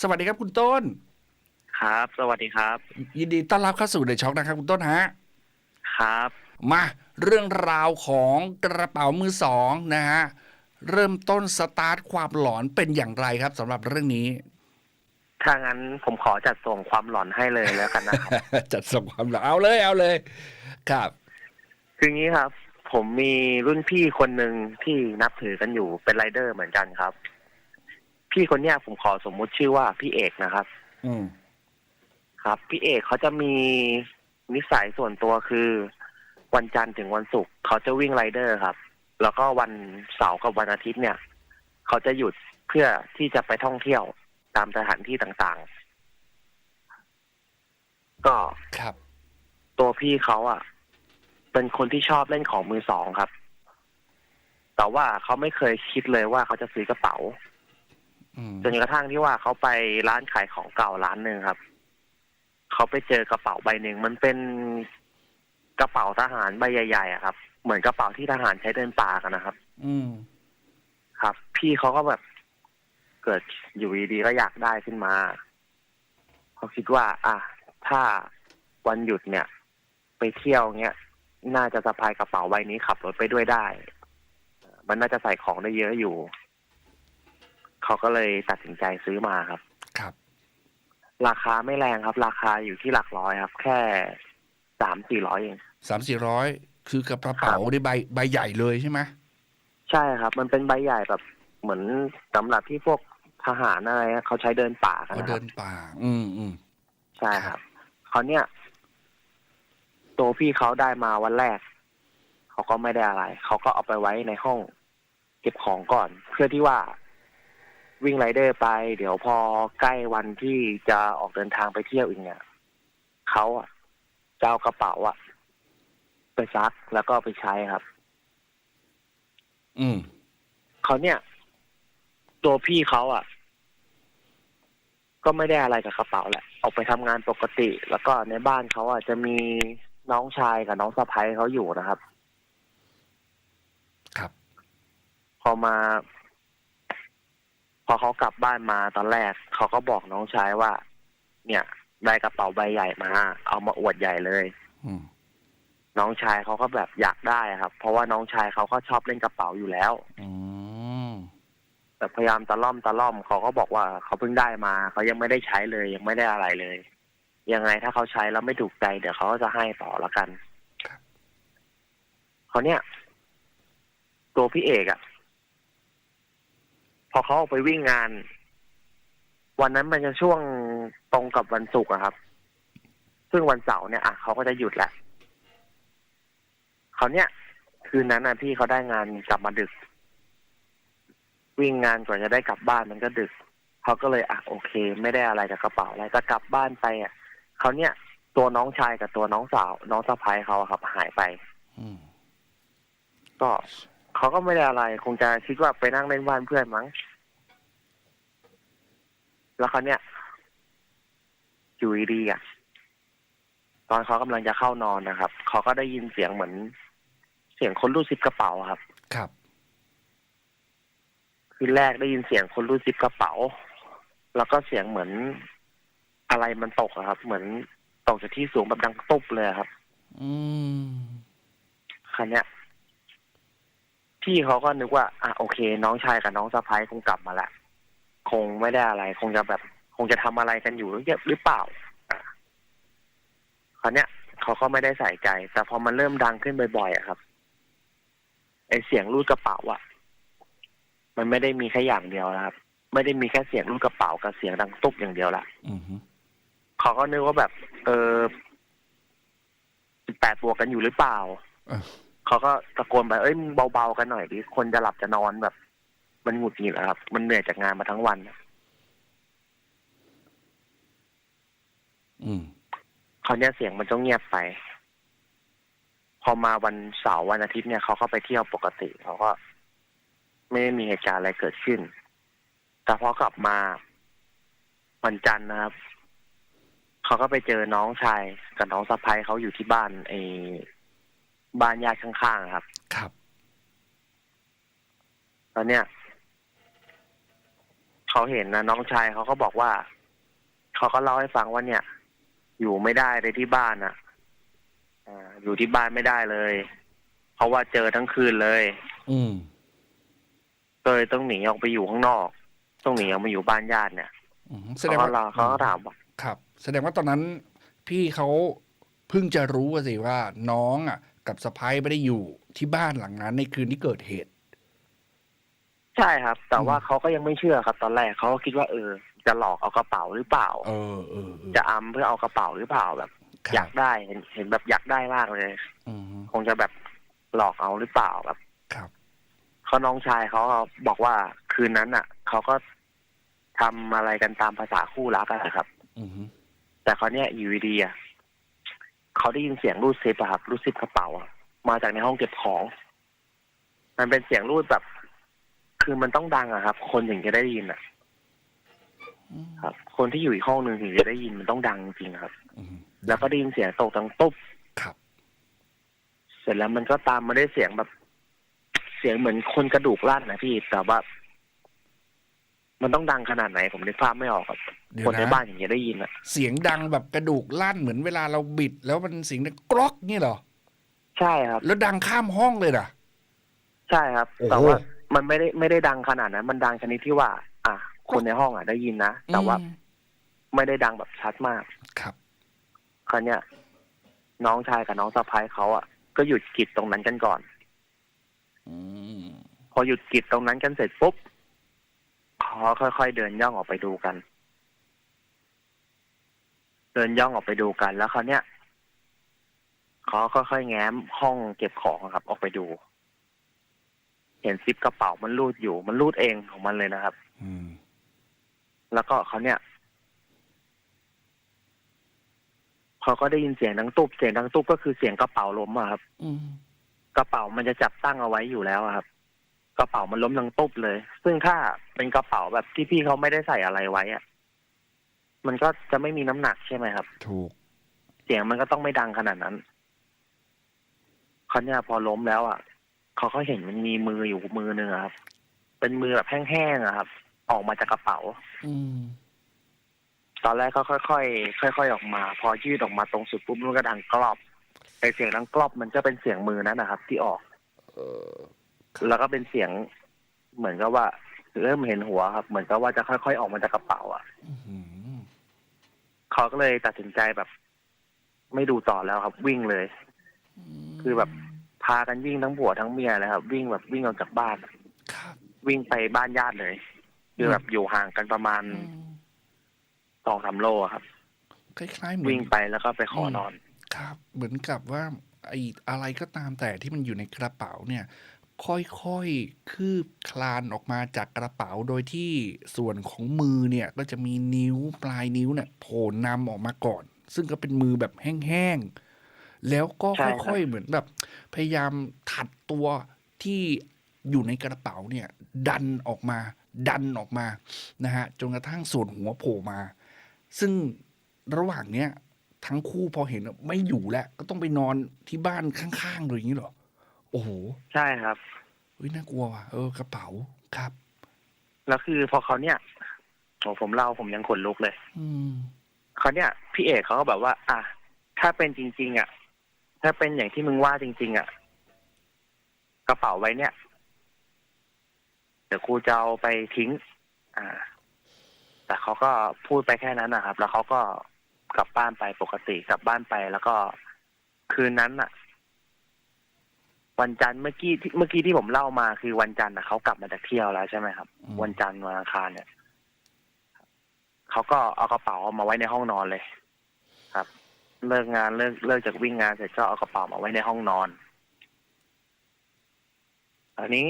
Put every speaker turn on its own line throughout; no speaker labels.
สวัสดีครับคุณต้น
ครับ สวัสดีครับ
ยินดีต้อนรับเข้าสู่เดอะช็อคนะครับ คุณต้นฮะ
ครับ
มาเรื่องราวของกระเป๋ามือสองนะฮะ เริ่มต้นสตาร์ทความหลอนเป็นอย่างไรครับสำหรับเรื่องนี้
ถ้างั้นผมขอจัดส่งความหลอนให้เลยแล้วกันนะครับ
จัดส่งความหลอนเอาเลยเอาเลย ครับ
คืองี้ครับ ผมมีรุ่นพี่คนหนึ่งที่นับถือกันอยู่เป็นไรเดอร์เหมือนกันครับ พี่คนเนี้ยผมขอสมมุติชื่อว่าพี่เอกนะครับ
อืม
ครับพี่เอกเขาจะมีนิสัยส่วนตัวคือ วันจันทร์ถึงวันศุกร์เขาจะวิ่งไรเดอร์ครับ แล้วก็วันเสาร์กับวันอาทิตย์เนี่ย เขาจะหยุดเพื่อที่จะไปท่องเที่ยวตามสถานที่ต่างๆ ก็
ครับ
ตัวพี่เขาอะ เป็นคนที่ชอบเล่นของมือสองครับ แต่ว่าเขาไม่เคยคิดเลยว่าเขาจะซื้อกระเป๋า
อืม
จนกระทั่งที่ว่าเขาไปร้านขายของเก่าร้านหนึ่งครับ เขาไปเจอกระเป๋าใบหนึ่งมันเป็นกระเป๋าทหารใบใหญ่ๆอะครับ เหมือนกระเป๋าที่ทหารใช้เดินป่ากันนะครับ
อืม
ครับ พี่เขาก็แบบเกิดอยู่ดีๆก็อยากได้ขึ้นมา เขาคิดว่า อะถ้าวันหยุดเนี่ย ไปเที่ยวเงี้ยน่าจะสะพายกระเป๋าใบนี้ขับรถไปด้วยได้ มันน่าจะใส่ของได้เยอะอยู่ เขาก็เลยตัดสินใจซื้อมาครับ
ครับ
ราคาไม่แรงครับ ราคาอยู่ที่หลักร้อยครับ แค่สามสี่ร้อยเอง
สามสี่ร้อยคือกระเป๋าได้ใบใบใหญ่เลยใช่ไหม
ใช่ครับ มันเป็นใบใหญ่แบบเหมือนสำหรับที่พวกทหารอะไรเขาใช้เดินป่ากัน
เขา
นะค
เดิ
รับ
นป่า อืมอืม
ใช่ครับเขาเนี่ยตัวพี่เขาได้มาวันแรก เขาก็ไม่ได้อะไร เขาก็เอาไปไว้ในห้อง เก็บของก่อน เพื่อที่ว่า วิ่งไรเดอร์ไป เดี๋ยวพอใกล้วันที่จะออกเดินทางไปเที่ยวอีกเนี่ยเขาอะจะเอากระเป๋าอะไปซักแล้วก็เอาไปใช้ครับ
อืม
เขาเนี่ย ตัวพี่เขาอะ ก็ไม่ได้อะไรกับกระเป๋าแหละ ออกไปทำงานปกติ แล้วก็ในบ้านเขาอะจะมีน้องชายกับน้องสะพ้ยเขาอยู่นะครับ
ครับ
พอมา พอเขากลับบ้านมาตอนแรกเขาก็บอกน้องชายว่า เนี่ยได้กระเป๋าใบใหญ่มา เอามาอวดใหญ่เลย
อืม
น้องชายเขาก็แบบอยากได้อะครับ เพราะว่าน้องชายเขาก็ชอบเล่นกระเป๋าอยู่แล้ว
อืม
แต่พยายามตะล่อมตะล่อมเขาก็บอกว่าเขาเพิ่งได้มาเขายังไม่ได้ใช้เลย ยังไม่ได้อะไรเลย ยังไงถ้าเขาใช้แล้วไม่ถูกใจเดี๋ยวเขาก็จะให้ต่อละกัน
ครับ
เขาเนี่ย ตัวพี่เอกอะพ อเขาออกไปวิ่งงาน วันนั้นมันจะช่วงตรงกับวันศุกร์อะครับ ซึ่งวันเสาร์เนี่ยอะเขาก็จะหยุดแหละเขาเนี่ยคืนนั้นน่ะพี่เขาได้งานกลับมาดึก วิ่งงานกว่าจะได้กลับบ้านมันก็ดึกเขาก็เลยอะโอเค ไม่ได้อะไรกับกระเป๋าอะไรแต่กลับบ้านไปอะเขาเนี่ย ตัวน้องชายกับตัวน้องสาว น้องสะพ้ายเขาอะครับ หายไป
อืม
ก็ เขาก็ไม่ได้อะไร คงจะคิดว่าไปนั่งเล่นบ้านเพื่อนมั้ง แล้วเขาเนี่ยอยู่ดีๆอะ ตอนเขากำลังจะเข้านอนนะครับ เขาก็ได้ยินเสียงเหมือน เสียงคนรูดซิปกระเป๋าครับ
ครับ
คือแรกได้ยินเสียงคนรูดซิปกระเป๋า แล้วก็เสียงเหมือนอะไรมันตกอะครับ เหมือนตกจากที่สูงแบบดังตุ๊บเลยอะครับ
อืม
คันเนี้ย พี่เขาก็นึกว่า อะโอเค น้องชายกับน้องสะพ้ายคงกลับมาละคงไม่ได้อะไร คงจะแบบ คงจะทำอะไรกันอยู่หรือเปล่าอะคันเนี้ยเขาก็ไม่ได้ใส่ใจ แต่พอมันเริ่มดังขึ้นบ่อยๆอะครับไอเสียงรูดกระเป๋าอะมันไม่ได้มีแค่อย่างเดียวนะครับ ไม่ได้มีแค่เสียงรูดกระเป๋ากับเสียงดังตุ๊บอย่างเดียวละ
อืมฮึ
เขาก็นึกว่าแบบ เออแปดบวกกันอยู่หรือเปล่า
เออ
เขาก็ตะโกนไปเอ้ยมึงเบาๆกันหน่อยดิคนจะหลับจะนอนแบบ มันหงุดหงิดอะครับ มันเหนื่อยจากงานมาทั้งวัน
อืม
เขาวเนี้ยเสียงมันต้องเงียบไป พอมาวันเสาร์วันอาทิตย์เนี่ยเขาก็ไปเที่ยวปกติเขาก็ไม่ได้มีเหตุการณ์อะไรเกิดขึ้น แต่พอกลับมาวันจันทร์นะครับ เขาก็ไปเจอน้องชายกับน้องสะพ้ายเขาอยู่ที่บ้านไอ้ บ้านญาติข้างๆอะครับ
ครับ
ตอนเนี้ยเขเขาเห็นนะน้องชายเขาก็บอกว่า เขาก็เล่าให้ฟังว่าเนี่ย อยู่ไม่ได้เลยที่บ้านอะ อ่า อยู่ที่บ้านไม่ได้เลย เพราะว่าเจอทั้งคืนเลย
อืม
ก็เลยต้องหนีออกไปอยู่ข้างนอก ต้องหนีออกมาอยู่บ้านญาติเนี่ย
อืมแส
เขา
ดง
ก็
ว่า
รอเขาก็ถามว่า
ครับ แสดงว่าตอนนั้นพี่เขาเพิ่งจะรู้อะสิว่าน้องอะ กับสะพ้ายไม่ได้อยู่ที่บ้านหลังนั้น ในคืนที่เกิดเหตุ
ใช่ครับ แต่ว่า
อืม
เขาก็ยังไม่เชื่อครับ ตอนแรกเขาก็คิดว่าเออ จะหลอกเอากระเป๋าหรือเปล่า
เออเออเออ
จะอำเพื่อเอากระเป๋าหรือเปล่าแบบ
ครับ
อยากได้เห็นเห็นแบบอยากได้มากเลย
อืม
คงจะแบบหลอกเอาหรือเปล่าแบบ
ครับ
เขาน้องชายเขาบอกว่าคืนนั้นอะเขาก็ทำอะไรกันตามภาษาคู่รักอะครับ
อืม
แต่เขาวเนี่ยอยู่ดีๆอะ เขาได้ยินเสียงรูดซิปอะครับรูดซิปกระเป๋าอะมาจากในห้องเก็บของ มันเป็นเสียงรูดแบบ คือมันต้องดังอะครับ คนถึงจะได้ยินอะ
อืม
ครับ คนที่อยู่อีกห้องหนึ่งถึงจะได้ยินมันต้องดังจริงๆครับ
อืม
แล้วก็ได้ยินเสียงตกดังตุ๊บ
ครับ
เสร็จแล้วมันก็ตามมาได้วยเสียงแบบ เสียงเหมือนคนกระดูกลั่นนะพี่แต่ว่า มันต้องดังขนาดไหนผมได้ภาพไม่ออกครับ
เดี๋ย
ค
วน
ใน
นะ
บ้านอย่างเงี้ยได้ยินอะ
เสียงดังแบบกระดูกลั่นเหมือนเวลาเราบิด แล้วมันเสียงดังกรอกนี่เหรอ
ใช่ครับ
แล้วดังข้ามห้องเลยนะ
ใช่ครับ
โอ้โห
แต่ว่ามันไม่ได้ไม่ได้ดังขนาดนั้น มันดังชนิดที่ว่า อะคนในห้องอะได้ยินนะ แต่ว่า
อืม
ไม่ได้ดังแบบชัดมาก
ครับ
คราวเนี้ยน้องชายกับน้องสะพ้ายเขาอะก็หยุดกิจตรงนั้นกันก่อน
อืม
พอหยุดกิจตรงนั้นกันเสร็จปุ๊บ เขาค่อยๆเดินย่องออกไปดูกัน เดินย่องออกไปดูกันแล้วคราวเนี้ยเขาค่อยๆแง้มห้องเก็บของอะครับ ออกไปดู เห็นซิปกระเป๋ามันรูดอยู่ มันรูดเองของมันเลยนะครับ
อืม
แล้วก็เขาเนี่ยเขาก็ได้ยินเสียงดังตุบเสียงดังตุบก็คือเสียงกระเป๋าล้มอะครับ
อืม
กระเป๋ามันจะจับตั้งเอาไว้อยู่แล้วอะครับ กระเป๋ามันล้มดังตุบเลย ซึ่งถ้าเป็นกระเป๋าแบบที่พี่เขาไม่ได้ใส่อะไรไว้อะมันก็จะไม่มีน้ำหนักใช่ไหมครับ
ถูก
เสียงมันก็ต้องไม่ดังขนาดนั้นเขาเนี่ยพอล้มแล้วอะเขาก็เห็นมันมีมืออยู่มือหนึ่งอะครับ เป็นมือแบบแห้งๆอะครับ ออกมาจากกระเป๋า
อืม
ตอนแรกก็ค่อยๆค่อย ๆ ออกมา พอยืดออกมาตรงสุดปุ๊บมันก็ดังกรอบไอเสียงดังกรอบมันก็เป็นเสียงมือนั้นนะครับ ที่ออก
เออ
แล้วก็เป็นเสียงเหมือนกับว่า เริ่มเห็นหัวครับ เหมือนกับว่าจะค่อยๆออกมาจากกระเป๋าอะ
อืม
เขาก็เลยตัดสินใจแบบ ไม่ดูต่อแล้วครับ วิ่งเลย คือแบบพากันวิ่งทั้งผัวทั้งเมียเลยครับ วิ่งแบบวิ่งออกจากบ้าน
ครับ
วิ่งไปบ้านญาติเลยคือแบบอยู่ห่างกันประมาณ
อืม
สองสามโลอะครับ
คล้ายๆเหมือน
วิ่งไปแล้วก็ไปขอนอน
ครับ เหมือนกับว่าไอ้อะไรก็ตามแต่ที่มันอยู่ในกระเป๋าเนี่ย ค่อยๆ คืบคลานออกมาจากกระเป๋าโดยที่ส่วนของมือเนี่ย ก็จะมีนิ้วปลายนิ้วเนี่ยโผล่นำออกมาก่อน ซึ่งก็เป็นมือแบบแห้งๆ แล้วก็
ใช่ครับ
ค่อยๆ เหมือนแบบ พยายามถัดตัวที่อยู่ในกระเป๋าเนี่ย ดันออกมา ดันออกมานะฮะจนกระทั่งส่วนหัวโผล่มา ซึ่งระหว่างเนี้ยทั้งคู่พอเห็นว่าไม่อยู่แล้ว ก็ต้องไปนอนที่บ้านข้างๆเลยอย่างนี้เหรอ โอ้โห
ใช่ครับ
เฮ้ยน่ากลัวว่ะเออกระเป๋าครับ
แล้วคือพอเขาเนี่ยโอ้ผมเล่าผมยังขนลุกเลย
อืม
เขาเนี่ย พี่เอกเขาก็แบบว่า อะถ้าเป็นจริง ๆ อะ ถ้าเป็นอย่างที่มึงว่าจริง ๆ อะ กระเป๋าไว้เนี่ย เดี๋ยวครูจะเอาไปทิ้ง อ่า แต่เขาก็พูดไปแค่นั้นนะครับ แล้วเขาก็กลับบ้านไปปกติกลับบ้านไปแล้วก็คืนนั้นอะ วันจันทร์เมื่อกี้ที่เมื่อกี้ที่ผมเล่ามาคือวันจันทร์อะเขากลับมาจากเที่ยวแล้วใช่ไหมครับ
อืม
วันจันทร์วันอังคารเนี่ยเขาก็เอากระเป๋ามาไว้ในห้องนอนเลย ครับ เลิกงานเลิกเลิกจากวิ่งงานเสร็จก็เอากระเป๋ามาไว้ในห้องนอนอันนี้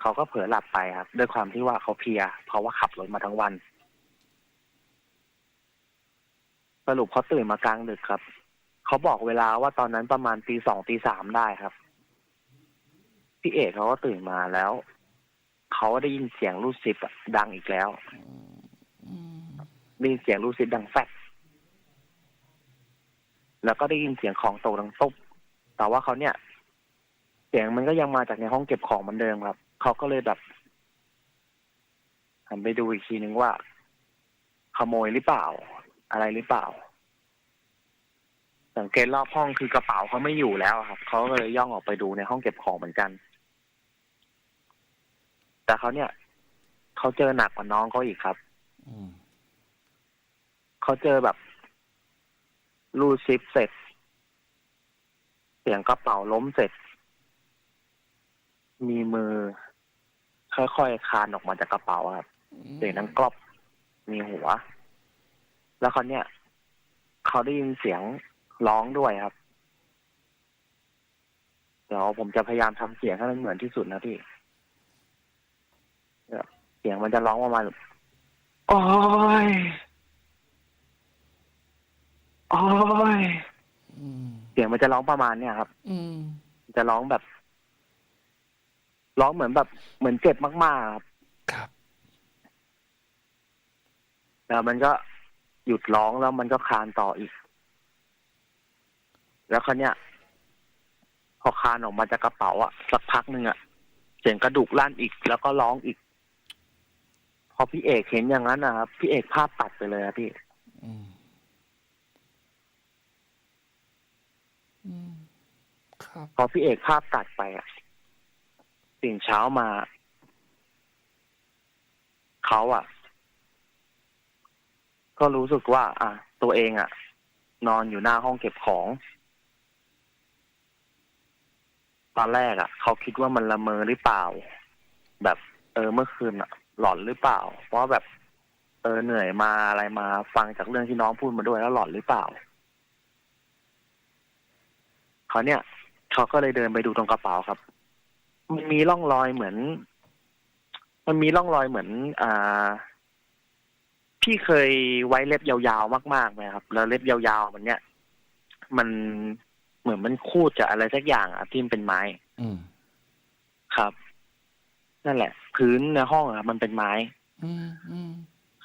เขาก็เผลอหลับไปครับ ด้วยความที่ว่าเขาเพลีย เพราะว่าขับรถมาทั้งวัน สรุปเขาตื่นมากลางดึกครับ เขาบอกเวลาว่าตอนนั้นประมาณตีสองตีสามได้ครับ พี่เอกเขาก็ตื่นมาแล้วเขาได้ยินเสียงรูดซิปดังอีกแล้วได้ยินเสียงรูดซิปดังแฟดแล้วก็ได้ยินเสียงของตกดังตุ๊บแต่ว่าเขาเนี่ย เสียงมันก็ยังมาจากในห้องเก็บของเหมือนเดิมครับเขาก็เลยแบบหันไปดูอีกทีนึงว่า ขโมยหรือเปล่า อะไรหรือเปล่า สังเกตรอบห้องคือกระเป๋าเขาไม่อยู่แล้วครับเขาก็เลยย่องออกไปดูในห้องเก็บของเหมือนกัน แต่เขาเนี่ยเขาเจอหนักกว่าน้องเขาอีกครับ
อืม
เขาเจอแบบรูดซิปเสร็จ เสียงกระเป๋าล้มเสร็จ มีมือ ค่อยๆคลานออกมาจากกระเป๋าครับเสียงดังกรอบมีหัว แล้วเขาเนี่ยเขาได้ยินเสียงร้องด้วยครับ เดี๋ยวผมจะพยายามทำเสียงให้มันเหมือนที่สุดนะพี่ เนี่ยเสียงมันจะร้องประมาณโอ้ยโอ้ย
อืม
เสียงมันจะร้องประมาณเนี่ยครับ
อืม
จะร้องแบบ ร้องเหมือนแบบ เหมือนเจ็บมากๆครับ
ครับ
แล้วมันก็หยุดร้องแล้วมันก็คลานต่ออีก แล้วเขาวเนี่ยพอคลานออกมาจากกระเป๋าอะสักพักหนึ่งอะเสียงกระดูกลั่นอีกแล้วก็ร้องอีกพ อพี่เอกเห็นอย่างนั้นนะครับพี่เอกภาพตัดไปเลยครับพี่
อืมอืมครับ
พอพี่เอกภาพตัดไปอะตื่นเช้ามา เขาอะก็รู้สึกว่า อะ ตัวเองอะนอนอยู่หน้าห้องเก็บของ ตอนแรกอะเขาคิดว่ามันละเมอหรือเปล่า แบบ เออเมื่อคืนอะ หลอนหรือเปล่า เพราะแบบเออเหนื่อยมาอะไรมาฟังจากเรื่องที่น้องพูดมาด้วยแล้วหลอนหรือเปล่าเขาเนี่ยเขาก็เลยเดินไปดูตรงกระเป๋าครับ มันมีร่องรอยเหมือน มันมีร่องรอยเหมือน อ่า พี่เคยไว้เล็บยาวๆมากๆไหมครับ แล้วเล็บยาวๆมันเนี่ย มันเหมือนมันคูดจากอะไรสักอย่างอะที่มันเป็นไม้
อืม
ครับ นั่นแหละ พื้นในห้องอะมันเป็นไม้
อืมอืม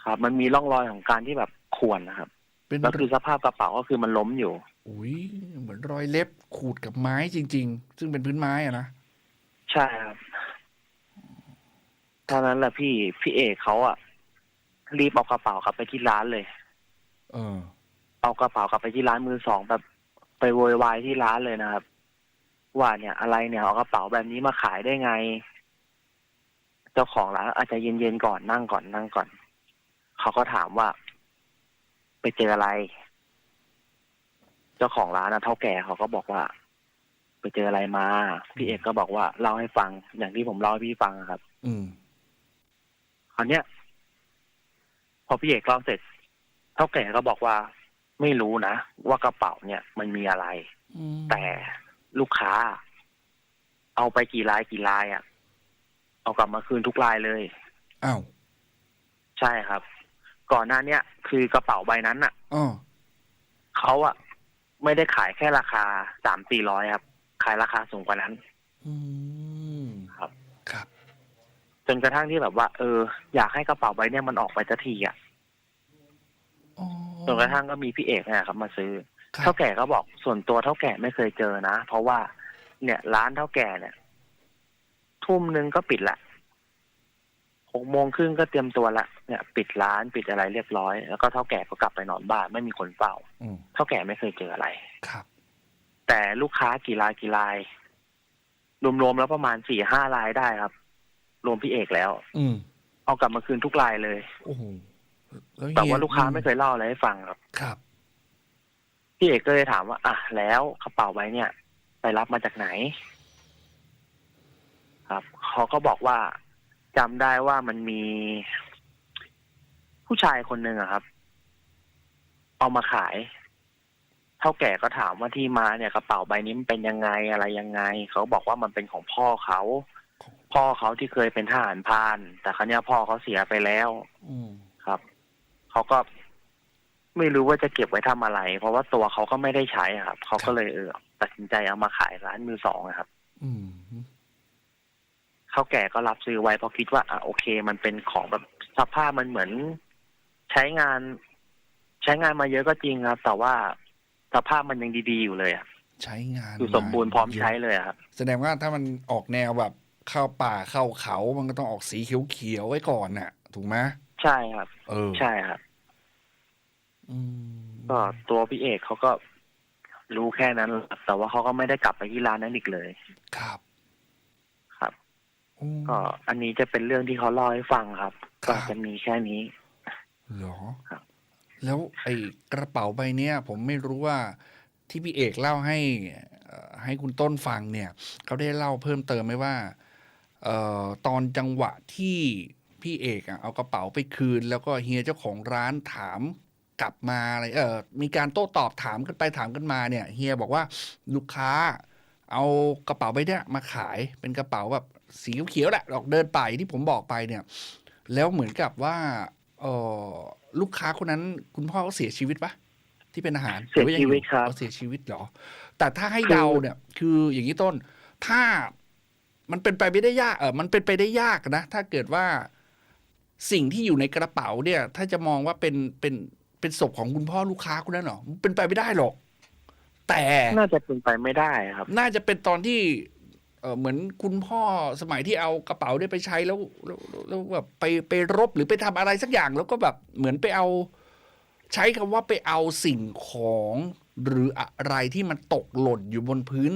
ครับ มันมีร่องรอยของการที่แบบข่วนนะครับ
เป็น
แล้วคือสภาพกระเป๋าก็คือมันล้มอยู่
อุ้ยเหมือนรอยเล็บขูดกับไม้จริง ๆ ซึ่งเป็นพื้นไม้อะนะ
ใช่ครับตอนนั้นแหละพี่พี่เอกเขาอะรีบเอากระเป๋ากลับไปที่ร้านเลย
เออ
เอากระเป๋ากลับไปที่ร้านมือสองแบบไปโวยวายที่ร้านเลยนะครับ ว่าเนี่ยอะไรเนี่ยเอากระเป๋าแบบนี้มาขายได้ไง เจ้าของร้านอาจจะเย็นๆก่อนนั่งก่อนนั่งก่อน เขาก็ถามว่า ไปเจออะไร เจ้าของร้านนะเท่าแก่เขาก็บอกว่า ไปเจออะไรมา พี่เอกก็บอกว่าเล่าให้ฟัง อย่างที่ผมเล่าให้พี่ฟังอะครับ
อืม
คราวเนี้ย พอพี่เอกเล่าเสร็จ เท่าแก่ก็บอกว่า ไม่รู้นะว่ากระเป๋าเนี่ย มันมีอะไร
อืม
แต่ลูกค้า เอาไปกี่ลายกี่ลายอะ่ะ เอากลับมาคืนทุกลายเลย
อ้าว
ใช่ครับ ก่อนหน้าเนี้ยคือกระเป๋าใบนั้นอะ
อ๋อ
เขาอะ่ะ ไม่ได้ขายแค่ราคาสามสี่ร้อยครับ ขายราคาสูงกว่านั้น
อืม
ครับ
ครับ
จนกระทั่งที่แบบว่า เออ อยากให้กระเป๋าใบเนี้ยมันออกไปสักทีอะ
อ๋อ
จนกระทั่งก็มีพี่เอกเนี่ยครับ มาซื้อ
ครับ
เท่าแก่ก็บอกส่วนตัวเท่าแก่ไม่เคยเจอนะ เพราะว่า เนี่ยร้านเท่าแก่เนี่ย ทุ่มหนึ่งก็ปิดละหกโมงครึ่งก็เตรียมตัวละเนี่ย ปิดร้านปิดอะไรเรียบร้อย แล้วก็เท่าแก่ก็กลับไปนอนบ้านไม่มีคนเฝ้า
อืม
เท่าแก่ไม่เคยเจออะไร
ครับ
แต่ลูกค้ากี่รายกี่รายรวมๆแล้วประมาณสี่ห้ารายได้ครับ รวมพี่เอกแล้ว
อืม
เอากลับมาคืนทุกรายเลย
โอ้โหแล้ว
แต่ว่า
เฮีย
ลูกค้าไม่เคยเล่าอะไรให้ฟังครับ
ครับ
พี่เอกก็เลยถามว่า อะแล้วกระเป๋าใบเนี่ย ไปรับมาจากไหน ครับเขาก็บอกว่าจำได้ว่ามันมีผู้ชายคนหนึ่งอะครับ เอามาขายเท่าแก่ก็ถามว่าที่มาเนี่ยกระเป๋าใบนี้มันเป็นยังไงอะไรยังไง เขาบอกว่ามันเป็นของพ่อเขา พ่อเขาที่เคยเป็นทหารพราน แต่ครั้นี้พ่อเขาเสียไปแล้วครับเขาก็ไม่รู้ว่าจะเก็บไว้ทำอะไร เพราะว่าตัวเขาก็ไม่ได้ใช้ครับเขาก็เลยเออตัดสินใจเอามาขายร้านมือสองครับ
อืม
เขาแก่ก็รับซื้อไว้เพราะคิดว่าอะโอเค มันเป็นของแบบสภาพมันเหมือน ใช้งาน ใช้งานมาเยอะก็จริงครับ แต่ว่าสภาพมันยังดีๆอยู่เลยอะ
ใช้งาน
อยู่สมบูรณ์พร้อมใช้เลยอะครับ
แสดงว่าถ้ามันออกแนวแบบเข้าป่าเข้าเขามันก็ต้องออกสีเขียวๆไว้ก่อนน่ะ ถูกไหม
ใช่ครับ
เออ
ใช่ครับ
อืม
ก็ตัวพี่เอกเขาก็รู้แค่นั้นแหละครับแต่ว่าเขาก็ไม่ได้กลับไปที่ร้านนั้นอีกเลย
ครับ
ครับ
อืม
ก็อันนี้จะเป็นเรื่องที่เขาเล่าให้ฟังครับ
ครั
ก็
บ
จะมีแค่นี้
เหรอ
ครับ
แล้วไอ้กระเป๋าใบเนี้ย ผมไม่รู้ว่าที่พี่เอกเล่าให้เอ่อให้คุณต้นฟังเนี่ยเขาได้เล่าเพิ่มเติมไหมว่าเอ่อตอนจังหวะที่พี่เอกอะเอากระเป๋าไปคืน แล้วก็เฮียเจ้าของร้านถามกลับมาอะไรเออมีการโต้ตอบถามกันไปถามกันมาเนี่ยเฮียบอกว่าลูกค้า เอากระเป๋าใบเนี้ยมาขายเป็นกระเป๋าแบบ สีเขียวๆแหละดอกเดินไปที่ผมบอกไปเนี่ย แล้วเหมือนกับว่าเออลูกค้าคนนั้นคุณพ่อเขาเสียชีวิตปะที่เป็นอาหาร
เสีย
หอว่า
ชีวิตครับ
อ๋อเสียชีวิตเหรอ แต่ถ้าให้
คือ
เดาเนี่ย คืออย่างนี้ต้น ถ้ามันเป็นไปไม่ได้ยากเออมันเป็นไปได้ยากนะ ถ้าเกิดว่าสิ่งที่อยู่ในกระเป๋าเนี่ย ถ้าจะมองว่าเป็นเป็นเป็นศพของคุณพ่อลูกค้าคนนั้นเหรอมันเป็นไปไม่ได้หรอกแต่
น่าจะเป็นไปไม่ได้ครับ
น่าจะเป็นตอนที่ เหมือนคุณพ่อสมัยที่เอากระเป๋าเนี่ยไปใช้แล้วแล้วแล้วแบบไปไปรบหรือไปทำอะไรสักอย่าง แล้วก็แบบเหมือนไปเอา ใช้คำว่าไปเอาสิ่งของหรืออะไรที่มันตกหล่นอยู่บนพื้น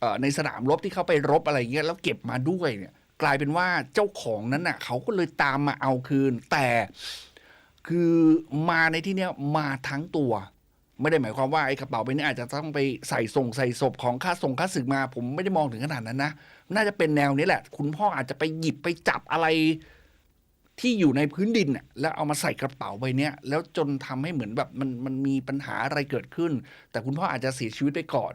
เอในสนามรบที่เขาไปรบอะไรเงี้ยแล้วเก็บมาด้วยเนี่ย กลายเป็นว่าเจ้าของนั้นน่ะเขาก็เลยตามมาเอาคืน แต่คือมาในที่เนี้ยมาทั้งตัว ไม่ได้หมายความว่าไอ้กระเป๋าใบนี้อาจจะต้องไปใส่ส่งใส่ศพของค่าส่งค่าศึกมา ผมไม่ได้มองถึงขนาดนั้นนะน่าจะเป็นแนวนี้แหละ คุณพ่ออาจจะไปหยิบไปจับอะไรที่อยู่ในพื้นดินน่ะแล้วเอามาใส่กระเป๋าใบเนี้ยแล้วจนทำให้เหมือนแบบมันมันมีปัญหาอะไรเกิดขึ้น แต่คุณพ่ออาจจะเสียชีวิตไปก่อน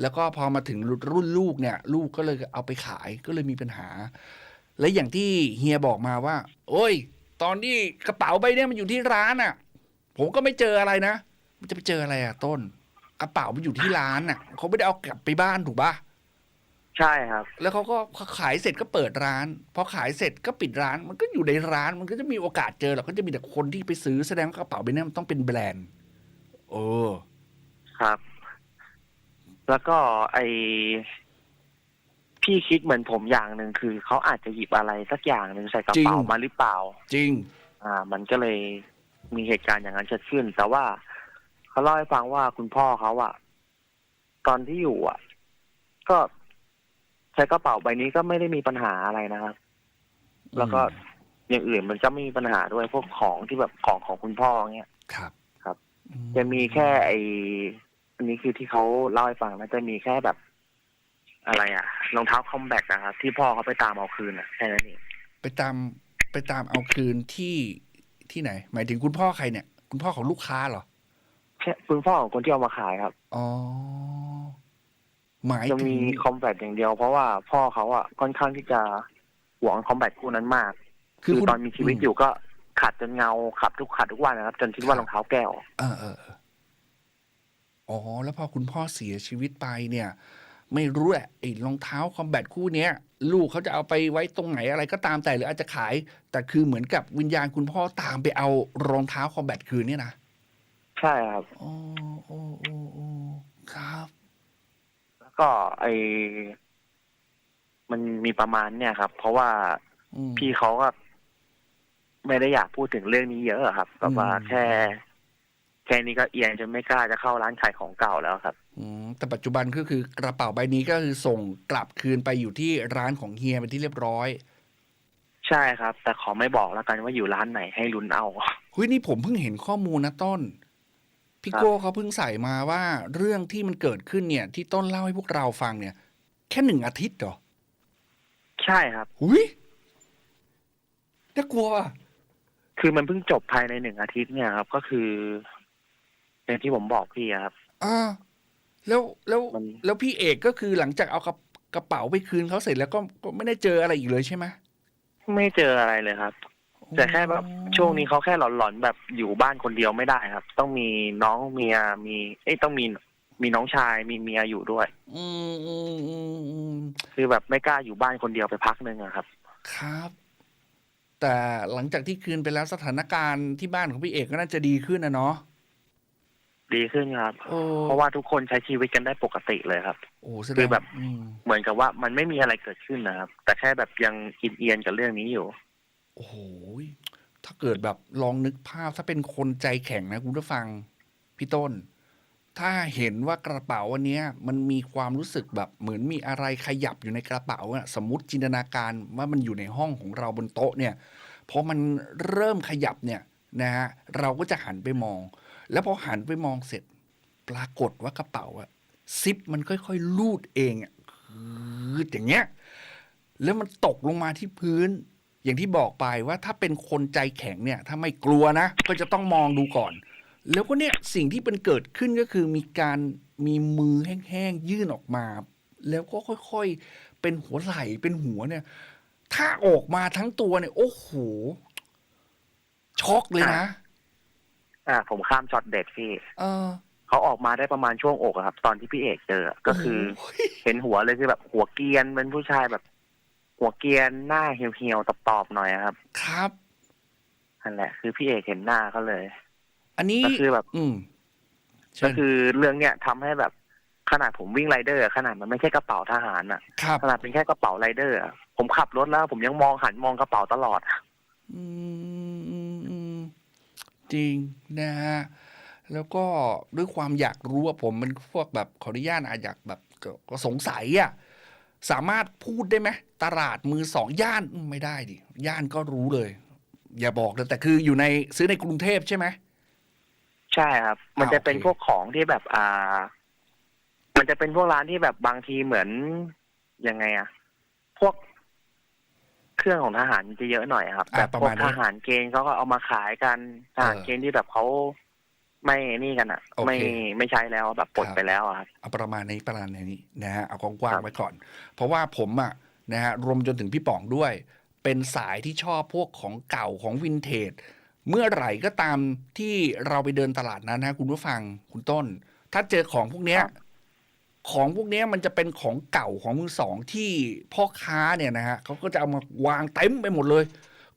แล้วก็พอมาถึงรุ่นลูกเนี่ย ลูกก็เลยเอาไปขายก็เลยมีปัญหา และอย่างที่เฮียบอกมาว่า โอ้ย ตอนที่กระเป๋าใบเนี้ยมันอยู่ที่ร้านอะ ผมก็ไม่เจออะไรนะ มันจะไปเจออะไรอะต้น กระเป๋ามันอยู่ที่ร้านอะเขาไม่ได้เอากลับไปบ้านถูกปะ
ใช่ครับ
แล้วเขาก็ขายเสร็จก็เปิดร้านพอขายเสร็จก็ปิดร้าน มันก็อยู่ในร้าน มันก็จะมีโอกาสเจอหรอกก็จะมีแต่คนที่ไปซื้อแสดงว่ากระเป๋าใบนี้มันต้องเป็นแบรนด์เออ
ครับ แล้วก็ไอพี่คิดเหมือนผมอย่างหนึ่งคือเขาอาจจะหยิบอะไรสักอย่างหนึ่งใส่กระเป๋า
จริง
มาหรือเปล่า
จริง
อ่า มันก็เลยมีเหตุการณ์อย่างนั้นเกิดขึ้น แต่ว่า เขาเล่าให้ฟังว่าคุณพ่อเขาอะตอนที่อยู่อะก็ใช้กระเป๋าใบนี้ก็ไม่ได้มีปัญหาอะไรนะครับ แล้วก็อย่างอื่นมันก็ไม่มีปัญหาด้วยพวกของที่แบบของของคุณพ่อเงี้ย
ครับ
ครับ
อื
จะมีแค่ไออันนี้คือที่เขาเล่าให้ฟังนะจะมีแค่แบบ อะไรอะรองเท้าคอมแบกนะครับที่พ่อเขาไปตามเอาคืนอะแค่นั้นเอง
ไปตามไปตามเอาคืนที่ที่ไหน หมายถึงคุณพ่อใครเนี่ย คุณพ่อของลูกค้าเหรอ
แค่คุณพ่อของคนที่เอามาขายครับ
อ๋อ หมาย
จะ
ถึ
มี
ง
คอมแบทอย่างเดียว เพราะว่าพ่อเขาอะค่อนข้างที่จะหวงคอมแบทคู่นั้นมาก คือ
คุณ
ตอนมีชีวิตอยู่ก็ขัดจนเงาขับทุกขัดทุกวันนะครับ จนคิดว่า
ครับ
รองเท้าแก้ว
เออเออเอออ๋อ แล้วพอคุณพ่อเสียชีวิตไปเนี่ย ไม่รู้แหละไอ้รองเท้าคอมแบทคู่เนี้ย ลูกเขาจะเอาไปไว้ตรงไหนอะไรก็ตามแต่หรืออาจจะขาย แต่คือเหมือนกับวิญญาณคุณพ่อตามไปเอารองเท้าคอมแบทคืนเนี่ยนะ
ใช่ครับ
โอ้โอ้โอ้โอ้ครับ
แล้วก็ไอมันมีประมาณเนี่ยครับ เพราะว่า
อืม
พี่เขาก็ไม่ได้อยากพูดถึงเรื่องนี้เยอะอะครับแบบว่า
อืม
แค่ แค่นี้ก็เอียงจนไม่กล้าจะเข้าร้านขายของเก่าแล้วครับ
อืมแต่ปัจจุบันก็คือกระเป๋าใบนี้ก็คือส่งกลับคืนไปอยู่ที่ร้านของเฮียเป็นที่เรียบร้อย
ใช่ครับ แต่ขอไม่บอกแล้วกันว่าอยู่ร้านไหนให้ลุ้นเอา
เฮ้ยนี่ผมเพิ่งเห็นข้อมูลนะต้น พี่โก้เขาเพิ่งใส่มาว่าเรื่องที่มันเกิดขึ้นเนี่ย ที่ต้นเล่าให้พวกเราฟังเนี่ย แค่หนึ่งอาทิตย์เหรอ
ใช่ครับ
หุยน่ากลัวว่ะ
คือมันเพิ่งจบภายในหนึ่งอาทิตย์เนี่ยครับ ก็คืออย่างที่ผมบอกพี่อะครับ
อ่าแล้วแล้ว
มัน
แล้วพี่เอกก็คือหลังจากเอากระกระเป๋าไปคืนเขาเสร็จแล้วก็ก็ไม่ได้เจออะไรอีกเลยใช่ไหม
ไม่เจออะไรเลยครับ แต่แค่แบบช่วงนี้เขาแค่หลอนๆแบบอยู่บ้านคนเดียวไม่ได้ครับ ต้องมีน้องเมียมีเอ้ยต้องมีมีน้องชายมีเมียอยู่ด้วย
อืมอืมอืมอืม
คือแบบไม่กล้าอยู่บ้านคนเดียวไปพักหนึ่งอะครับ
ครับ แต่หลังจากที่คืนไปแล้วสถานการณ์ที่บ้านของพี่เอกก็น่าจะดีขึ้นนะเนาะ
ดีขึ้นครับ
โอ้
เพราะว่าทุกคนใช้ชีวิตกันได้ปกติเลยครับ
โอ้แสด
คื
ง
อแบบ
อืม
เหมือนกับว่ามันไม่มีอะไรเกิดขึ้นนะครับ แต่แค่แบบยังอินเอียนกับเรื่องนี้อยู่
โอ้โหถ้าเกิดแบบลองนึกภาพถ้าเป็นคนใจแข็งนะคุณผู้ฟังพี่ต้น ถ้าเห็นว่ากระเป๋าอันเนี้ย มันมีความรู้สึกแบบเหมือนมีอะไรขยับอยู่ในกระเป๋าอะสมมติจินตนาการว่ามันอยู่ในห้องของเราบนโต๊ะเนี่ยพอมันเริ่มขยับเนี่ยนะฮะเราก็จะหันไปมอง แล้วพอหันไปมองเสร็จ ปรากฏว่ากระเป๋าอะซิปมันค่อยๆลูดเองอะคืออย่างเงี้ยแล้วมันตกลงมาที่พื้น อย่างที่บอกไปว่าถ้าเป็นคนใจแข็งเนี่ย ถ้าไม่กลัวนะ ก็จะต้องมองดูก่อน แล้วก็เนี่ยสิ่งที่เป็นเกิดขึ้นก็คือมีการมีมือแห้งๆยื่นออกมา แล้วก็ค่อยๆเป็นหัวไหล่เป็นหัวเนี่ย ถ้าออกมาทั้งตัวเนี่ย โอ้โหช็อกเลยนะ
อ่า ผมข้ามช็อตเด็ดพี่
เออ
เขาออกมาได้ประมาณช่วงอกอะครับ ตอนที่พี่เอกเจอก็คือ
โโห
เห็นหัวเลยคือแบบหัวเกรียนเป็นผู้ชายแบบ หัวเกรียนหน้าเหี่ยวๆตอบๆหน่อยอะครับ
ครับ
นั่นแหละ คือพี่เอกเห็นหน้าเขาเลย
อันนี้
ก็คือแบบ
อืมเชิ
ก็
ญ
คือเรื่องเนี้ยทำให้แบบ ขนาดผมวิ่งไรเดอร์อะขนาดมันไม่ใช่กระเป๋าทหารอะ
ครับ
ขนาดเป็นแค่กระเป๋าไรเดอร์อะผมขับรถแล้ว ผมยังมองหันมองกระเป๋าตลอด
อืมอืมอืมจริงนะฮะแล้วก็ด้วยความอยากรู้ว่าผมมันพวกแบบขออนุญาตอาอยากแบบก็ก็สงสัยอะ่ะ สามารถพูดได้ไหมตลาดมือสองย่านอืมไม่ได้ดิย่านก็รู้เลย อย่าบอกเลยแต่คืออยู่ในซื้อในกรุงเทพใช่ไหม
ใช่ครับ มันจะเป็น
โอเค
พวกของที่แบบอ่า มันจะเป็นพวกร้านที่แบบบางทีเหมือนยังไงอะพวกเครื่องของทหารมันจะเยอะหน่อยครับ
อะ
แบบ
ประ
พว
มากณ
ท
นี้
หารเกณฑ์เขาก็เอามาขายกันทหาร
เออ
เกณฑ์ที่แบบเขา ไม่นี่กันอะ
โอเค
ไม่ไม่ใช้แล้วแบบปลด
ครับ
ไปแล้วอะครับ
เอาประมาณนี้ประมาณนี้นะฮะเอากว้าง
ครั
ๆ
บ
ไว้ก่อน เพราะว่าผมอะนะฮะรวมจนถึงพี่ป๋องด้วย เป็นสายที่ชอบพวกของเก่าของวินเทจเมื่อไหร่ก็ตามที่เราไปเดินตลาดนั้นนะคุณผู้ฟังคุณต้น ถ้าเจอของพวกเนี้ยของพวกเนี้ยมันจะเป็นของเก่าของมือสองที่พ่อค้าเนี่ยนะฮะเขาก็จะเอามาวางเต็มไปหมดเลย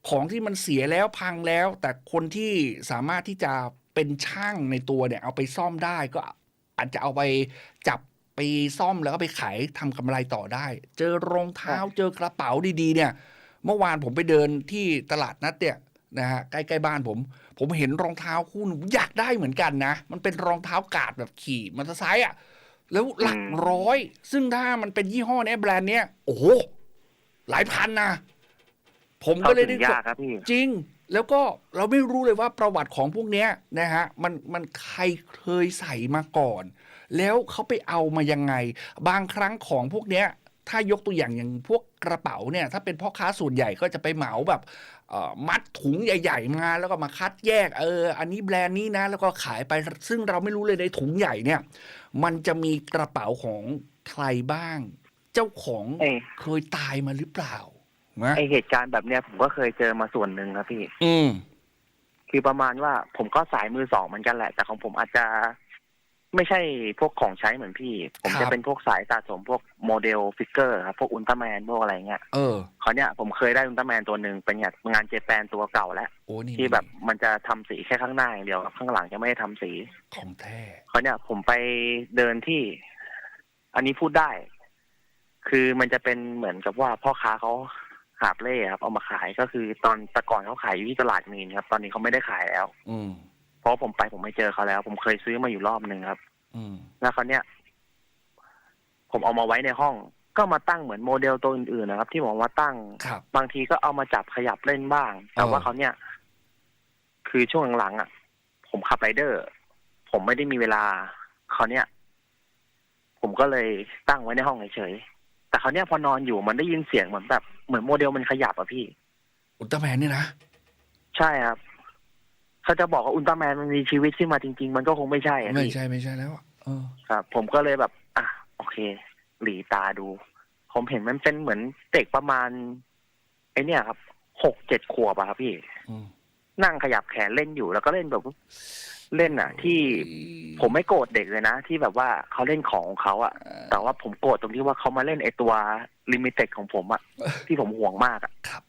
ของที่มันเสียแล้วพังแล้ว แต่คนที่สามารถที่จะ เป็นช่างในตัวเนี่ยเอาไปซ่อมได้ก็อาจจะเอาไปจับไปซ่อมแล้วก็ไปขายทำกำไรต่อได้ เจอรองเท้าเจอกระเป๋าดีๆ เนี่ย เมื่อวานผมไปเดินที่ตลาดนัดเนี่ยนะฮะใกล้ๆบ้านผม ผมเห็นรองเท้าคู่หนึงอยากได้เหมือนกันนะ มันเป็นรองเท้ากาดแบบขี่มอเตอร์ไซค์อะแล้วหลัก
อืม
ร้อย ซึ่งถ้ามันเป็นยี่ห้อเนี้ยแบรนด์เนี้ยโอ้โหหลายพันนะผม
เข้า
ก็เลย
ถึ
ได้
งยากครับพี่
จริง แล้วก็เราไม่รู้เลยว่าประวัติของพวกเนี้ยนะฮะมันมันใครเคยใส่มาก่อน แล้วเขาไปเอามายังไง บางครั้งของพวกเนี้ยถ้ายกตัวอย่างอย่างพวกกระเป๋าเนี่ยถ้าเป็นพ่อค้าส่วนใหญ่ก็จะไปเหมาแบบเอ่อมัดถุงใหญ่ ๆ มาแล้วก็มาคัดแยกเอออันนี้แบรนด์นี้นะ แล้วก็ขายไปซึ่งเราไม่รู้เลยในถุงใหญ่เนี่ย มันจะมีกระเป๋าของใครบ้าง เจ้าของ
เอ้ย
เคยตายมาหรือเปล่า นะ
ไอเหตุการณ์แบบเนี้ยผมก็เคยเจอมาส่วนหนึ่งครับพี่
อืม
คือประมาณว่าผมก็สายมือสองเหมือนกันแหละ แต่ของผมอาจจะ ไม่ใช่พวกของใช้เหมือนพี่ ผม
ครั
จะ
บ
เป็นพวกสายสะสมพวกโมเดลฟิกเกอร์ครับพวกอุลตร้าแมนพวกอะไรเงี้ย
เออ
เขาวเนี้ยผมเคยได้อุลตร้าแมนตัวหนึ่งเป็นงานเจแปนตัวเก่าแล้ว
โอ้นี่
ที่แบบมันจะทำสีแค่ข้างหน้าอย่างเดียวครับข้างหลังจะไม่ได้ทำสี
ของแท้
เขาวเนี้ยผมไปเดินที่ อันนี้พูดได้ คือมันจะเป็นเหมือนกับว่าพ่อค้าเขาหาบเล่ครับเอามาขายก็คือตอนแต่ก่อนเขาขายอยู่ที่ตลาดมีนครับ ตอนนี้เขาไม่ได้ขายแล้ว
อืม
เพราะผมไปผมไม่เจอเขาแล้ว ผมเคยซื้อมาอยู่รอบหนึ่งครับ
อืม
แล้วคราวเนี้ยผมเอามาไว้ในห้อง ก็มาตั้งเหมือนโมเดลตัวอื่นๆนะครับ ที่ผมเอามาตั้ง
ครับ
บางทีก็เอามาจับขยับเล่นบ้าง แต่
เออ
ว่าเขาวเนี้ยคือช่วงหลังๆอะ ผมขับไรเดอร์ ผมไม่ได้มีเวลาเขาวเนี้ยผมก็เลยตั้งไว้ในห้องเฉยๆแต่เขาวเนี้ยพอนอนอยู่มันได้ยินเสียงเหมือนแบบ เหมือนโมเดลมันขยับอะพี่
อุลตร้าแมนเนี่ยนะ
ใช่ครับเขาจะบอกว่าอุลตร้าแมนมันมีชีวิตขึ้นมาจริง ๆ มันก็คงไม่ใช่อะ
ไม่
พี่
ใช่ไม่ใช่แล้วอะเออ
ครับ ผมก็เลยแบบ อะ โอเค หลีตาดู ผมเห็นมันเป็นเหมือนเด็กประมาณไอเนี่ยครับหกเจ็ดขวบอะครับพี่
อืม
นั่งขยับแขนเล่นอยู่แล้วก็เล่นแบบ เล่นอะ ที่ผมไม่โกรธเด็กเลยนะ ที่แบบว่าเขาเล่นของของเขาอะแต่ว่าผมโกรธตรงที่ว่าเขามาเล่นไอตัวลิมิเต็ดของผมอะที่ผมห่วงมากอะ
ครับ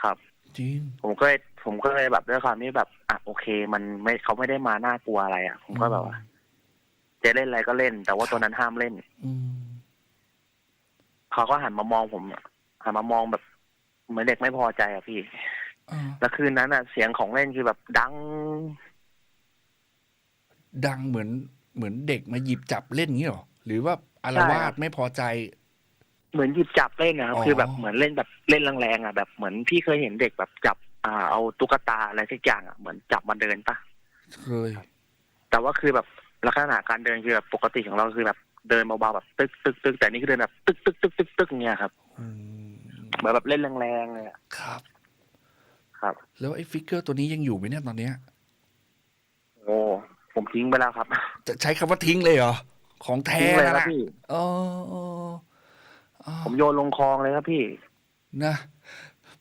ครับ
จริง
ผมก็เลยผมก็เลยแบบด้วยความที่แบบอะโอเค มันไม่เขาไม่ได้มาน่ากลัวอะไรอะ ผมก็แบบว่าจะเล่นอะไรก็เล่น แต่ว่าตัวนั้นห้ามเล่น
อืม
เขาก็หันมามองผมหันมามองแบบเหมือนเด็กไม่พอใจอะพี่
อ่า
แล้วคืนนั้นอะเสียงของเล่นคือแบบดัง
ดังเหมือนเหมือนเด็กมาหยิบจับเล่นงี้เหรอ หรือว่าอารวาสไม่พอใจ
เหมือนหยิบจับเล่นนะครับ
อ๋อ
คือแบบเหมือนเล่นแบบเล่นแรงๆอะแบบเหมือนพี่เคยเห็นเด็กแบบจับอ่าเอาตุ๊กตาอะไรสักอย่างอะเหมือนจับมาเดินปะ
เคย
แต่ว่าคือแบบลักษณะการเดินคือแบบปกติของเราคือแบบเดินเบาๆแบบตึกตึกตึกแต่นี่คือเดินแบบตึกตึกตึกตึกตึกอย่างเงี้ยครับ
อืม
เหมือนแบบเล่นแรงๆเลยอะ
ครับ
ครับ
แล้วไอ้ฟิกเกอร์ตัวนี้ยังอยู่ไหมเนี่ยตอนเนี้ย
โอ้ ผมทิ้งไปแล้วครับ
จะใช้คำว่าทิ้งเลยเหรอ ของแท้
ทิ้งเลย
นะครับนะ
พี่
เออเออเออ
ผมโยนลงคลองเลยครับพี่
นะ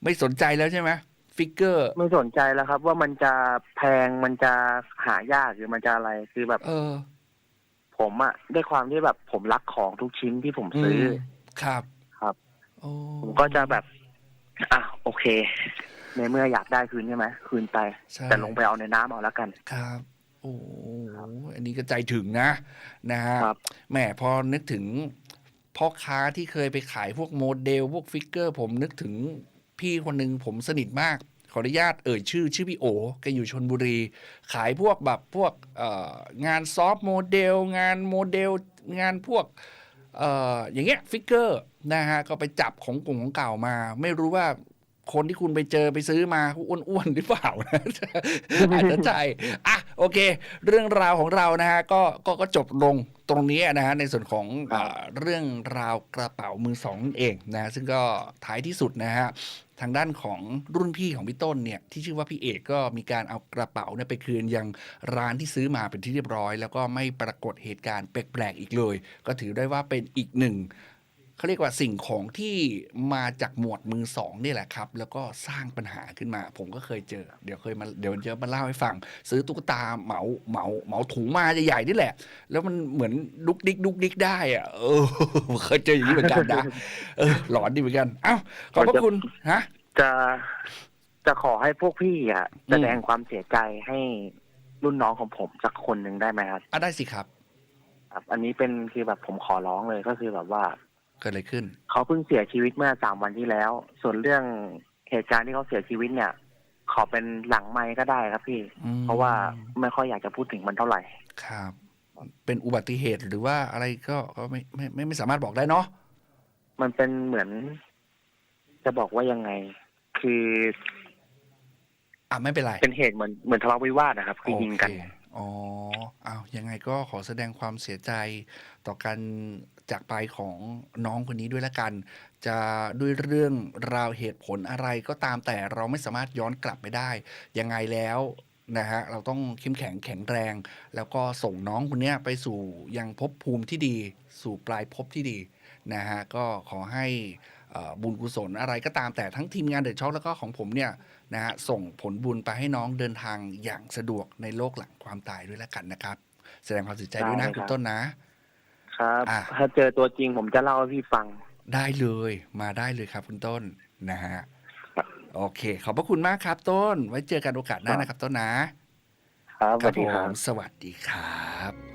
ไม่สนใจแล้วใช่ไหมฟิกเกอร์
ไม่สนใจแล้วครับ ว่ามันจะแพงมันจะหายากหรือมันจะอะไรคือแบบ
เออ
ผมอะด้วยความที่แบบ ผมรักของทุกชิ้นที่ผมซื้ออ
มครับ
ครับ
โอ้
ผมก็จะแบบ อะโอเค ในเมื่ออยากได้คืนใช่ไหมคืนไป
ใช่
แต่ลงไปเอาในน้ำเอาแล้วกัน
ครับ โอ้อันนี้ก็ใจถึงนะนะฮะ
ครับ
แหมพอนึกถึงพ่อค้าที่เคยไปขายพวกโมเดลพวกฟิกเกอร์ ผมนึกถึงพี่คนหนึ่งผมสนิทมาก ขออนุญาตเอ่ยชื่อ ชื่อพี่โอแกอยู่ชนบุรี ขายพวกแบบพวกเอ่องานซอฟต์โมเดล งานโมเดล งานพวกเอ่ออย่างเงี้ยฟิกเกอร์นะฮะก็ไปจับของกลุ่มของเก่ามา ไม่รู้ว่า คนที่คุณไปเจอไปซื้อมาเขาอ้วนๆหรือเปล่านะอาจจะใช่อะโอเค เรื่องราวของเรานะฮะก็ก็ก็จบลงตรงนี้นะฮะในส่วนของ
ครับ
เอ่อเรื่องราวกระเป๋ามือสองนั่นเองนะฮะซึ่งก็ท้ายที่สุดนะฮะทางด้านของรุ่นพี่ของพี่ต้นเนี่ยที่ชื่อว่าพี่เอกก็มีการเอากระเป๋าเนี่ยไปคืนยังร้านที่ซื้อมาเป็นที่เรียบร้อย แล้วก็ไม่ปรากฏเหตุการณ์แปลกๆอีกเลย ก็ถือได้ว่าเป็นอีกหนึ่ง เขาเรียกว่าสิ่งของที่มาจากหมวดมือสองนี่แหละครับ แล้วก็สร้างปัญหาขึ้นมา ผมก็เคยเจอ เดี๋ยวเคยมาเดี๋ยวจะมาเล่าให้ฟัง ซื้อตุ๊กตาเหมาเหมาเหมาถุงมาใหญ่ๆนี่แหละ แล้วมันเหมือนดุกดิกดุกดิกได้อะเออเคยเจออย่างนี้เหมือนกันนะเออหลอนดีเหมือนกันเอ้าขอบพระคุณฮะ
จะจะขอให้พวกพี่อะ
อืม
แสดงความเสียใจให้รุ่นน้องของผมสักคนหนึ่งได้ไหมครับ
อะได้สิครับ
ครับ อันนี้เป็นคือแบบผมขอร้องเลยก็คือแบบว่า
เกิดอะไรขึ้น
เขาเพิ่งเสียชีวิตเมื่อสามวันที่แล้ว ส่วนเรื่องเหตุการณ์ที่เขาเสียชีวิตเนี่ย ขอเป็นหลังไม้ก็ได้ครับพี่
อืม
เพราะว่าไม่ค่อยอยากจะพูดถึงมันเท่าไหร่
ครับ เป็นอุบัติเหตุหรือว่าอะไรก็ก็ไม่ไม่ไม่ไม่สามารถบอกได้เนาะ
มันเป็นเหมือน จะบอกว่ายังไง คือ
อะไม่เป็นไร
เป็นเหตุเหมือนเหมือนทะเลาะวิวาทนะครับคือยิงกัน
โเค อ๋อ อ้าว ยังไงก็ขอแสดงความเสียใจต่อการจากไปของน้องคนนี้ด้วยละกัน จะด้วยเรื่องราวเหตุผลอะไรก็ตามแต่เราไม่สามารถย้อนกลับไปได้ ยังไงแล้วนะฮะเราต้องเข้มแข็งแข็งแรง แล้วก็ส่งน้องคนเนี้ยไปสู่ยังภพภูมิที่ดี สู่ปลายภพที่ดีนะฮะก็ขอให้ บุญกุศลอะไรก็ตามแต่ทั้งทีมงานเดอะช็อคแล้วก็ของผมเนี่ยนะฮะส่งผลบุญไปให้น้องเดินทางอย่างสะดวกในโลกหลังความตายด้วยแล้วกันนะครับ แสดงความเสียใจด้วยนะ
ได้ครับ
คุณต้นนะ
ครับ
อะ
ถ้าเจอตัวจริงผมจะเล่าให้พี่ฟัง
ได้เลยมาได้เลยครับ คุณต้นนะฮะ
ครับ
โอเค ขอบพระคุณมากครับ ต้น ไว้เจอกันโอกาสหน้านะครับ ต้นนะครับ
สวัสดี
ผ
ครับ
มสวัสดีครับ